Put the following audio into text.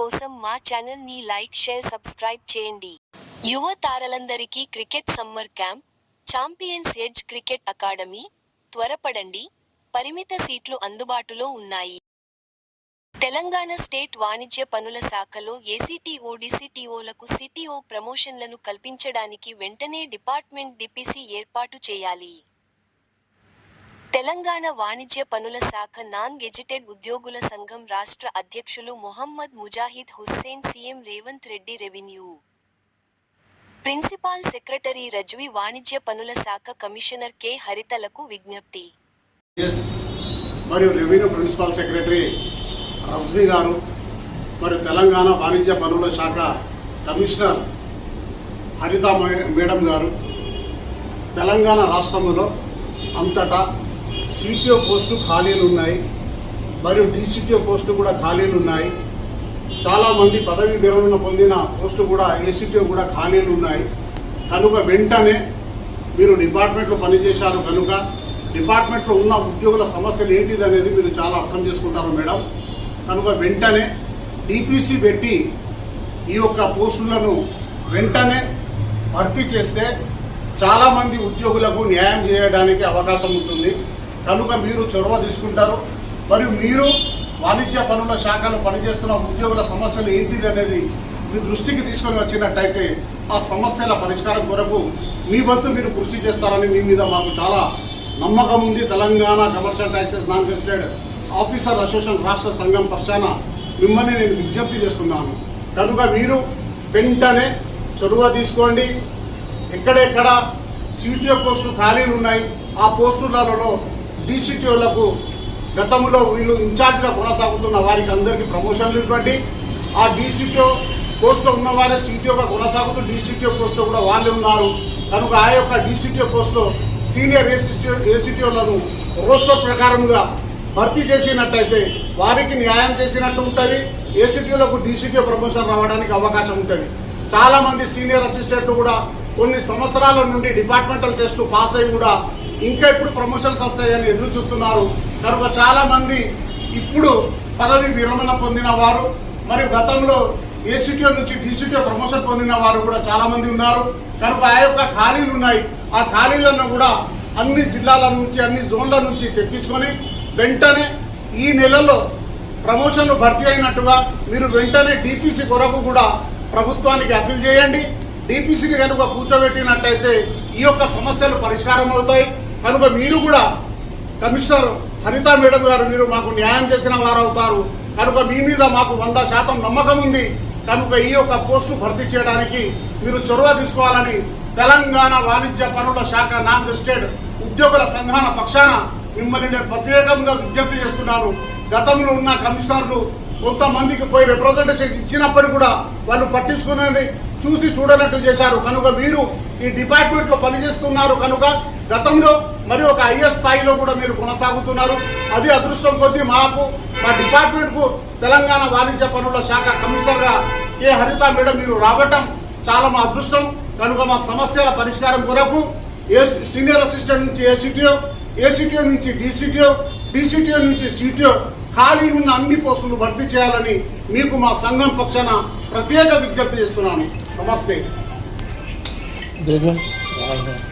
కోసం ఛానల్ని like share subscribe చేయండి. యువ తారలందరికీ cricket summer camp champions edge cricket academy త్వరపడండి. పరిమిత సీట్లు అందుబాటులో ఉన్నాయి. తెలంగాణ స్టేట్ వాణిజ్య పనుల శాఖలో ఏసీటీఓ డిసిటిఓలకు సిటిఓ ప్రమోషన్లను కల్పించడానికి వెంటనే డిపార్ట్మెంట్ డిపిసి ఏర్పాటు చేయాలి. తెలంగాణ వాణిజ్య పనుల శాఖ నాన్ గెజిటెడ్ ఉద్యోగుల సంఘం రాష్ట్ర అధ్యక్షులు Mohammed Mujahid Hussain CM Revanth Reddy revenue. Principal secretary Rizvi వాణిజ్య పనుల శాఖ కమిషనర్ కె. హరితలకు విజ్ఞప్తి. మరియు రెవెన్యూ ప్రిన్సిపాల్ సెక్రటరీ రజ్వి గారు మరియు తెలంగాణ వాణిజ్య పనుల శాఖ కమిషనర్ హరిత మేడం గారు తెలంగాణ రాష్ట్రంలో అంతటా సిటిఓ పోస్టులు ఖాళీలు ఉన్నాయి మరియు డీసీటీఓ పోస్టులు కూడా ఖాళీలు ఉన్నాయి చాలామంది పదవి విరమణ పొందిన పోస్టు కూడా ఏసీటీఓ కూడా ఖాళీలు ఉన్నాయి కనుక వెంటనే మీరు డిపార్ట్మెంట్లో పనిచేశారు కనుక డిపార్ట్మెంట్లో ఉన్న ఉద్యోగుల సమస్యలు ఏంటిది అనేది మీరు చాలా అర్థం చేసుకుంటారు మేడం. కనుక వెంటనే డిపిసి పెట్టి ఈ యొక్క పోస్టులను వెంటనే భర్తీ చేస్తే చాలామంది ఉద్యోగులకు న్యాయం చేయడానికి అవకాశం ఉంటుంది. కనుక మీరు చొరవ తీసుకుంటారు. మరియు మీరు వాణిజ్య పనుల శాఖలో పనిచేస్తున్న ఉద్యోగుల సమస్యలు ఏంటిది అనేది మీ దృష్టికి తీసుకొని వచ్చినట్టయితే ఆ సమస్యల పరిష్కారం కొరకు మీ వద్ద మీరు కృషి చేస్తారని మీ మీద మాకు చాలా నమ్మకం ఉంది. Telangana commercial taxes non gazetted officer association రాష్ట్ర సంఘం పక్షాన మిమ్మల్ని నేను విజ్ఞప్తి చేస్తున్నాను. కనుక మీరు వెంటనే చొరవ తీసుకోండి. ఎక్కడెక్కడ సీటీఓ పోస్టులు ఖాళీలు ఉన్నాయి ఆ పోస్టులలో డీసీటీఓలకు గతంలో వీళ్ళు ఇన్ఛార్జ్గా కొనసాగుతున్న వారికి అందరికీ ప్రమోషన్లు ఇవ్వండి. ఆ డీసీటీఓ పోస్టులో ఉన్నవారే సిటీఓగా కొనసాగుతూ డీసీటీఓ పోస్టులో కూడా వాళ్ళే ఉన్నారు. కనుక ఆ యొక్క డీసీటీఓ పోస్టులో సీనియర్ ఏసీటీఓ ఏసీటీఓలను రోస్టర్ ప్రకారంగా భర్తీ చేసినట్టయితే వారికి న్యాయం చేసినట్టు ఉంటుంది. ఏసీటీఓలకు డీసీటీఓ ప్రమోషన్ రావడానికి అవకాశం ఉంటుంది. చాలామంది సీనియర్ అసిస్టెంట్ కూడా కొన్ని సంవత్సరాల నుండి డిపార్ట్మెంటల్ టెస్ట్ పాస్ అయి కూడా ఇంకా ఇప్పుడు ప్రమోషన్స్ వస్తాయని ఎదురు చూస్తున్నారు. కనుక చాలా మంది ఇప్పుడు పదవి విరమణ పొందిన వారు మరియు గతంలో ఏసీటీఓ నుంచి డీసీటీఓ ప్రమోషన్ పొందిన వారు కూడా చాలా మంది ఉన్నారు. కనుక ఆ యొక్క ఖాళీలు ఉన్నాయి. ఆ ఖాళీలను కూడా అన్ని జిల్లాల నుంచి అన్ని జోన్ల నుంచి తెప్పించుకొని వెంటనే ఈ నెలలో ప్రమోషన్లు భర్తీ అయినట్టుగా మీరు వెంటనే డిపిసి కొరకు కూడా ప్రభుత్వానికి అప్పీల్ చేయండి. డిపిసిని కనుక కూర్చోబెట్టినట్టయితే ఈ యొక్క సమస్యలు పరిష్కారం అవుతాయి. కనుక మీరు కూడా కమిషనర్ హరిత మేడం గారు మీరు మాకు న్యాయం చేసిన వారు అవుతారు కనుక మీ మీద మాకు వంద శాతం నమ్మకం ఉంది. కనుక ఈ యొక్క పోస్టు భర్తీ చేయడానికి మీరు చొరవ తీసుకోవాలని తెలంగాణ వాణిజ్య పనుల శాఖ నాన్ లిస్టెడ్ ఉద్యోగుల సంఘాన పక్షాన మిమ్మల్ని నేను ప్రత్యేకంగా విజ్ఞప్తి చేస్తున్నాను. గతంలో ఉన్న కమిషనర్లు కొంతమందికి పోయి రిప్రజెంటేషన్ ఇచ్చినప్పటికీ కూడా వాళ్ళు పట్టించుకుని చూసి చూడనట్టు చేశారు. కనుక మీరు ఈ డిపార్ట్మెంట్లో పనిచేస్తున్నారు కనుక గతంలో మరి ఒక ఐఎస్ స్థాయిలో కూడా మీరు కొనసాగుతున్నారు. అది అదృష్టం కొద్దీ మాకు మా డిపార్ట్మెంట్కు తెలంగాణ వాణిజ్య పనుల శాఖ కమిషనర్గా కె. హరిత మేడం మీరు రావటం చాలా మా అదృష్టం. కనుక మా సమస్యల పరిష్కారం కొరకు ఏ సీనియర్ అసిస్టెంట్ నుంచి ఏసీటీఓ ఏసీటీఓ నుంచి డీసీటీఓ డీసీటీఓ నుంచి సిటీఓ ఖాళీ ఉన్న అన్ని పోస్టులు భర్తీ చేయాలని మీకు మా సంఘం పక్షాన ప్రత్యేక విజ్ఞప్తి చేస్తున్నాను. నమస్తే. 别跟，别跟。